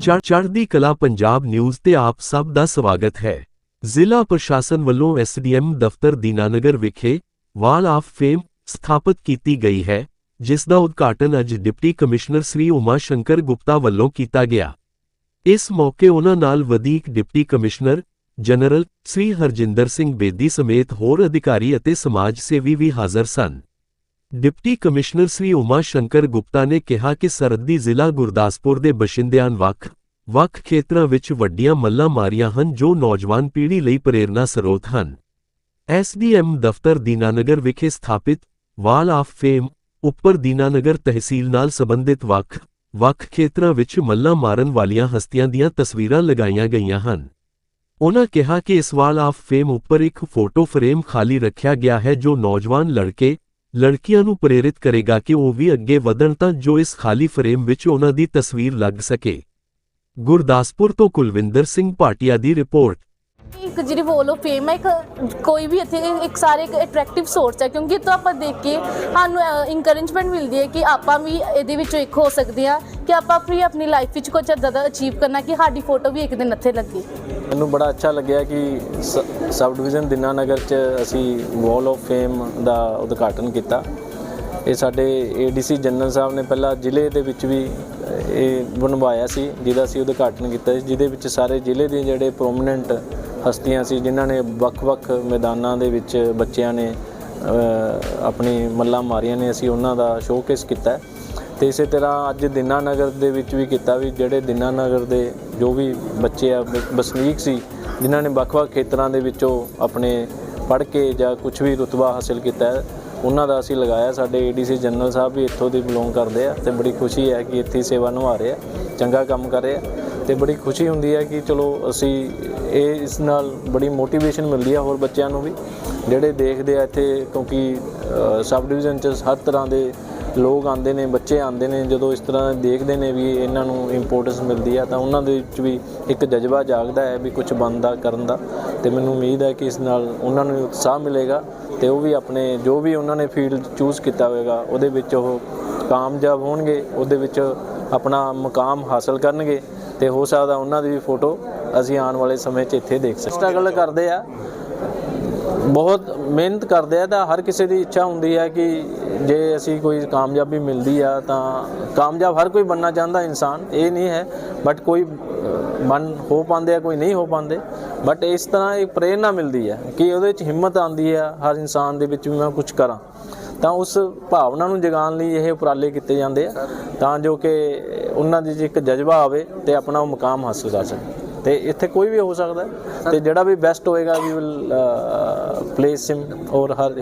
ਚੜ੍ਹ ਚੜ੍ਹਦੀ ਕਲਾ ਪੰਜਾਬ ਨਿਊਜ਼ ਤੇ ਆਪ ਸਭ ਦਾ ਸਵਾਗਤ ਹੈ। ਜ਼ਿਲ੍ਹਾ ਪ੍ਰਸ਼ਾਸਨ ਵੱਲੋਂ ਐਸਡੀਐਮ ਦਫ਼ਤਰ ਦੀਨਾਨਗਰ ਵਿਖੇ ਵਾਲ ਆਫ ਫੇਮ ਸਥਾਪਿਤ ਕੀਤੀ ਗਈ ਹੈ, ਜਿਸ ਦਾ ਉਦਘਾਟਨ ਅੱਜ ਡਿਪਟੀ ਕਮਿਸ਼ਨਰ ਸ੍ਰੀ ਉਮਾ ਸ਼ੰਕਰ ਗੁਪਤਾ ਵੱਲੋਂ ਕੀਤਾ ਗਿਆ। ਇਸ ਮੌਕੇ ਉਹਨਾਂ ਨਾਲ ਵਧੀਕ deputy commissioner, general Shri Harjinder Singh Bedi ਸਮੇਤ ਹੋਰ ਅਧਿਕਾਰੀ ਅਤੇ ਸਮਾਜ ਸੇਵੀ ਵੀ ਹਾਜ਼ਰ ਸਨ। ਡਿਪਟੀ ਕਮਿਸ਼ਨਰ ਸ੍ਰੀ ਉਮਾ ਸ਼ੰਕਰ ਗੁਪਤਾ ਨੇ ਕਿਹਾ ਕਿ ਸਰਹੱਦੀ ਜ਼ਿਲ੍ਹਾ ਗੁਰਦਾਸਪੁਰ ਦੇ ਬਸ਼ਿੰਦਿਆਂ ਵੱਖ ਵੱਖ ਖੇਤਰਾਂ ਵਿੱਚ ਵੱਡੀਆਂ ਮੱਲਾਂ ਮਾਰੀਆਂ ਹਨ ਜੋ ਨੌਜਵਾਨ ਪੀੜ੍ਹੀ ਲਈ ਪ੍ਰੇਰਨਾ ਸਰੋਤ ਹਨ। ਐਸਡੀਐਮ ਦਫ਼ਤਰ ਦੀਨਾਨਗਰ ਵਿਖੇ ਸਥਾਪਿਤ ਵਾਲ ਆਫ ਫੇਮ ਉੱਪਰ ਦੀਨਾਨਗਰ ਤਹਿਸੀਲ ਨਾਲ ਸੰਬੰਧਿਤ ਵੱਖ ਵੱਖ ਖੇਤਰਾਂ ਵਿੱਚ ਮੱਲਾਂ ਮਾਰਨ ਵਾਲੀਆਂ ਹਸਤੀਆਂ ਦੀਆਂ ਤਸਵੀਰਾਂ ਲਗਾਈਆਂ ਗਈਆਂ ਹਨ। ਉਨ੍ਹਾਂ ਕਿਹਾ ਕਿ ਇਸ ਵਾਲ ਆਫ ਫੇਮ ਉੱਪਰ ਇੱਕ ਫੋਟੋ ਫਰੇਮ ਖਾਲੀ ਰੱਖਿਆ ਗਿਆ ਹੈ ਜੋ ਨੌਜਵਾਨ ਲੜਕੇ, ਲੜਕੀਆਂ ਨੂੰ ਪ੍ਰੇਰਿਤ ਕਰੇਗਾ ਕਿ ਉਹ ਵੀ ਅੱਗੇ ਵਧਣ ਤਾਂ ਜੋ ਇਸ ਖਾਲੀ ਫਰੇਮ ਵਿੱਚ ਉਹਨਾਂ ਦੀ ਤਸਵੀਰ ਲੱਗ ਸਕੇ। ਗੁਰਦਾਸਪੁਰ ਤੋਂ ਕੁਲਵਿੰਦਰ ਸਿੰਘ ਭਾਟੀਆ ਦੀ ਰਿਪੋਰਟ। ਇੱਕ ਜਿਹੜੀ ਵੋਲ ਆਫ ਫੇਮ ਹੈ ਇੱਕ ਕੋਈ ਵੀ ਇੱਥੇ ਇੱਕ ਸਾਰੇ ਇੱਕ ਅਟਰੈਕਟਿਵ ਸੋਰਸ ਹੈ ਕਿਉਂਕਿ ਇਹ ਤੋਂ ਆਪਾਂ ਦੇਖ ਕੇ ਸਾਨੂੰ ਇਨਕਰੇਜਮੈਂਟ ਮਿਲਦੀ ਹੈ ਕਿ ਆਪਾਂ ਵੀ ਇਹਦੇ ਵਿੱਚੋਂ ਇੱਕ ਹੋ ਸਕਦੇ ਹਾਂ ਕਿ ਆਪਾਂ ਵੀ ਆਪਣੀ ਲਾਈਫ ਵਿੱਚ ਕੁਝ ਜ਼ਿਆਦਾ ਅਚੀਵ ਕਰਨਾ ਕਿ ਸਾਡੀ ਫੋਟੋ ਵੀ ਇੱਕ ਦਿਨ ਇੱਥੇ ਲੱਗੇ। ਮੈਨੂੰ ਬੜਾ ਅੱਛਾ ਲੱਗਿਆ ਕਿ ਸਬ ਡਿਵੀਜ਼ਨ ਦਿਨਾਨਗਰ ਚ ਅਸੀਂ ਵਾਲ ਆਫ ਫੇਮ ਦਾ ਉਦਘਾਟਨ ਕੀਤਾ। ਇਹ ਸਾਡੇ ਏਡੀਸੀ ਜਨਰਲ ਸਾਹਿਬ ਨੇ ਪਹਿਲਾਂ ਜ਼ਿਲ੍ਹੇ ਦੇ ਵਿੱਚ ਵੀ ਇਹ ਬਣਵਾਇਆ ਸੀ, ਜਿਹਦਾ ਅਸੀਂ ਉਦਘਾਟਨ ਕੀਤਾ ਸੀ, ਜਿਹਦੇ ਵਿੱਚ ਸਾਰੇ ਜ਼ਿਲ੍ਹੇ ਦੇ ਜਿਹੜੇ ਪ੍ਰੋਮਿਨੈਂਟ ਹਸਤੀਆਂ ਸੀ, ਜਿਨ੍ਹਾਂ ਨੇ ਵੱਖ-ਵੱਖ ਮੈਦਾਨਾਂ ਦੇ ਵਿੱਚ ਬੱਚਿਆਂ ਨੇ ਆਪਣੀ ਮੱਲਾਂ ਮਾਰੀਆਂ ਨੇ, ਅਸੀਂ ਉਹਨਾਂ ਦਾ ਸ਼ੋਕੇਸ ਕੀਤਾ ਹੈ। ਤੇ ਇਸੇ ਤਰ੍ਹਾਂ ਅੱਜ ਦਿਨਾਨਗਰ ਦੇ ਵਿੱਚ ਵੀ ਕੀਤਾ ਵੀ, ਜਿਹੜੇ ਦਿਨਾ ਨਗਰ ਦੇ ਜੋ ਵੀ ਬੱਚੇ ਆ, ਬ- ਵਸਨੀਕ ਸੀ, ਜਿਨ੍ਹਾਂ ਨੇ ਵੱਖ-ਵੱਖ ਖੇਤਰਾਂ ਦੇ ਵਿੱਚੋਂ ਆਪਣੇ ਪੜ੍ਹ ਕੇ ਜਾਂ ਕੁਝ ਵੀ ਰੁਤਬਾ ਹਾਸਿਲ ਕੀਤਾ ਉਹਨਾਂ ਦਾ ਅਸੀਂ ਲਗਾਇਆ, ਸਾਡੇ ਏਡੀਸੀ ਜਨਰਲ ਸਾਹਿਬ ਵੀ ਇੱਥੋਂ ਦੇ ਬਿਲੋਂਗ ਕਰਦੇ ਆ ਤੇ ਬੜੀ ਖੁਸ਼ੀ ਹੈ ਕਿ ਇੱਥੇ ਸੇਵਾ ਨਿਭਾ ਰਹੇ ਆ, ਚੰਗਾ ਕੰਮ ਕਰ ਰਹੇ ਆ ਤੇ ਬੜੀ ਖੁਸ਼ੀ ਹੁੰਦੀ ਹੈ ਕਿ ਚਲੋ ਅਸੀਂ ਇਹ ਇਸ ਨਾਲ ਬੜੀ ਮੋਟੀਵੇਸ਼ਨ ਮਿਲਦੀ ਹੈ ਹੋਰ ਬੱਚਿਆਂ ਨੂੰ ਵੀ, ਜਿਹੜੇ ਦੇਖਦੇ ਆ ਇੱਥੇ ਕਿਉਂਕਿ ਸਬ ਡਿਵੀਜ਼ਨ ਚ ਹਰ ਤਰ੍ਹਾਂ ਦੇ ਲੋਕ ਆਉਂਦੇ ਨੇ, ਬੱਚੇ ਆਉਂਦੇ ਨੇ, ਜਦੋਂ ਇਸ ਤਰ੍ਹਾਂ ਦੇਖਦੇ ਨੇ ਵੀ ਇਹਨਾਂ ਨੂੰ ਇੰਪੋਰਟੈਂਸ ਮਿਲਦੀ ਆ, ਤਾਂ ਉਹਨਾਂ ਦੇ ਵਿੱਚ ਵੀ ਇੱਕ ਜਜ਼ਬਾ ਜਾਗਦਾ ਹੈ ਵੀ ਕੁਝ ਬਣਦਾ ਕਰਨ ਦਾ। ਤੇ ਮੈਨੂੰ ਉਮੀਦ ਹੈ ਕਿ ਇਸ ਨਾਲ ਉਹਨਾਂ ਨੂੰ ਉਤਸ਼ਾਹ ਮਿਲੇਗਾ ਤੇ ਉਹ ਵੀ ਆਪਣੇ, ਜੋ ਵੀ ਉਹਨਾਂ ਨੇ ਫੀਲਡ ਚੂਜ਼ ਕੀਤਾ ਹੋਵੇਗਾ ਉਹਦੇ ਵਿੱਚ ਉਹ ਕਾਮਯਾਬ ਹੋਣਗੇ, ਉਹਦੇ ਵਿੱਚ ਆਪਣਾ ਮੁਕਾਮ ਹਾਸਲ ਕਰਨਗੇ ਤੇ ਹੋ ਸਕਦਾ ਉਹਨਾਂ ਦੀ ਵੀ ਫੋਟੋ ਅਸੀਂ ਆਉਣ ਵਾਲੇ ਸਮੇਂ 'ਚ ਇੱਥੇ ਦੇਖ ਸਕੀਏ। ਸਟਰਗਲ ਕਰਦੇ ਆ। ਬਹੁਤ ਮਿਹਨਤ ਕਰਦੇ ਆ ਤਾਂ ਹਰ ਕਿਸੇ ਦੀ ਇੱਛਾ ਹੁੰਦੀ ਹੈ ਕਿ ਜੇ ਅਸੀਂ ਕੋਈ ਕਾਮਯਾਬੀ ਮਿਲਦੀ ਆ ਤਾਂ ਕਾਮਯਾਬ ਹਰ ਕੋਈ ਬਣਨਾ ਚਾਹੁੰਦਾ ਇਨਸਾਨ ਇਹ ਨਹੀਂ ਹੈ ਬਟ ਕੋਈ ਅਹ, ਬਣ ਹੋ ਪਾਉਂਦੇ ਆ ਕੋਈ ਨਹੀਂ ਹੋ ਪਾਉਂਦੇ ਬਟ ਇਸ ਤਰ੍ਹਾਂ ਇੱਕ ਪ੍ਰੇਰਨਾ ਮਿਲਦੀ ਹੈ ਕਿ ਉਹਦੇ ਵਿੱਚ ਹਿੰਮਤ ਆਉਂਦੀ ਆ ਹਰ ਇਨਸਾਨ ਦੇ ਵਿੱਚ ਵੀ ਮੈਂ ਕੁਝ ਕਰਾਂ। ਤਾਂ ਉਸ ਭਾਵਨਾ ਨੂੰ ਜਗਾਉਣ ਲਈ ਇਹ ਉਪਰਾਲੇ ਕੀਤੇ ਜਾਂਦੇ ਆ ਤਾਂ ਜੋ ਕਿ ਉਹਨਾਂ ਦੇ 'ਚ ਇੱਕ ਜਜ਼ਬਾ ਆਵੇ ਤੇ ਆਪਣਾ ਉਹ ਮੁਕਾਮ ਹਾਸਲ ਕਰ ਸਕਣ। ਤੇ ਇੱਥੇ ਕੋਈ ਵੀ ਹੋ ਸਕਦਾ ਹੈ। ਤੇ ਜਿਹੜਾ ਵੀ ਬੈਸਟ ਹੋਏਗਾ ਵੀ ਵਿਲ ਪਲੇਸ ਹਿਮ ਔਰ ਹਰ